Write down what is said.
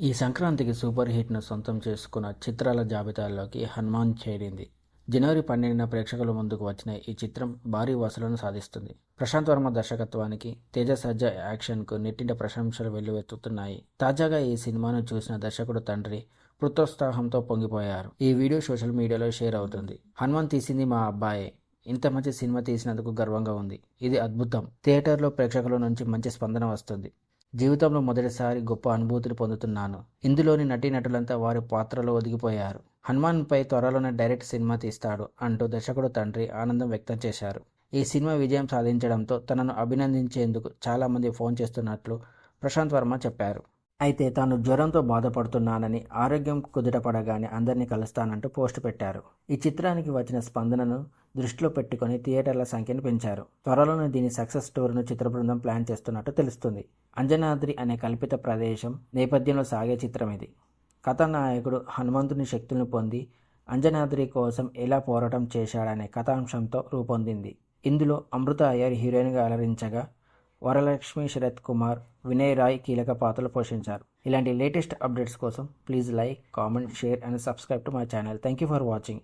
ఈ సంక్రాంతికి సూపర్ హిట్ను సొంతం చేసుకున్న చిత్రాల జాబితాలోకి హనుమాన్ చేరింది. జనవరి పన్నెండున ప్రేక్షకుల ముందుకు వచ్చిన ఈ చిత్రం భారీ వసూలను సాధిస్తుంది. ప్రశాంత్ వర్మ దర్శకత్వానికి తేజ సజ్జ యాక్షన్కు నెట్టింట ప్రశంసలు వెల్లువెత్తుతున్నాయి. తాజాగా ఈ సినిమాను చూసిన దర్శకుడు తండ్రి పుత్రోత్సాహంతో పొంగిపోయారు. ఈ వీడియో సోషల్ మీడియాలో షేర్ అవుతుంది. హనుమాన్ తీసింది మా అబ్బాయే. ఇంత మంచి సినిమా తీసినందుకు గర్వంగా ఉంది. ఇది అద్భుతం. థియేటర్లో ప్రేక్షకుల నుంచి మంచి స్పందన వస్తుంది. జీవితంలో మొదటిసారి గొప్ప అనుభూతిని పొందుతున్నాను. ఇందులోని నటీనటులంతా వారి పాత్రలో ఒదిగిపోయారు. హనుమాన్పై త్వరలోనే డైరెక్ట్ సినిమా తీస్తాడు అంటూ దర్శకుడు తండ్రి ఆనందం వ్యక్తం చేశారు. ఈ సినిమా విజయం సాధించడంతో తనను అభినందించేందుకు చాలామంది ఫోన్ చేస్తున్నట్లు ప్రశాంత్ వర్మ చెప్పారు. అయితే తాను జ్వరంతో బాధపడుతున్నానని ఆరోగ్యం కుదుటపడగానే అందరినీ కలుస్తానంటూ పోస్ట్ పెట్టారు. ఈ చిత్రానికి వచ్చిన స్పందనను దృష్టిలో పెట్టుకుని థియేటర్ల సంఖ్యను పెంచారు. త్వరలోనే దీని సక్సెస్ స్టోర్ను చిత్ర బృందం ప్లాన్ చేస్తున్నట్టు తెలుస్తుంది. అంజనాద్రి అనే కల్పిత ప్రదేశం నేపథ్యంలో సాగే చిత్రం ఇది. కథానాయకుడు హనుమంతుని శక్తులను పొంది అంజనాద్రి కోసం ఎలా పోరాటం చేశాడనే కథాంశంతో రూపొందింది. ఇందులో అమృత అయ్యర్ హీరోయిన్గా అలరించగా వరలక్ష్మి శరత్ కుమార్ వినయ్ రాయ్ కీలక పాత్రలు పోషించారు. ఇలాంటి లేటెస్ట్ అప్డేట్స్ కోసం please like comment share and subscribe to my channel. Thank you for watching.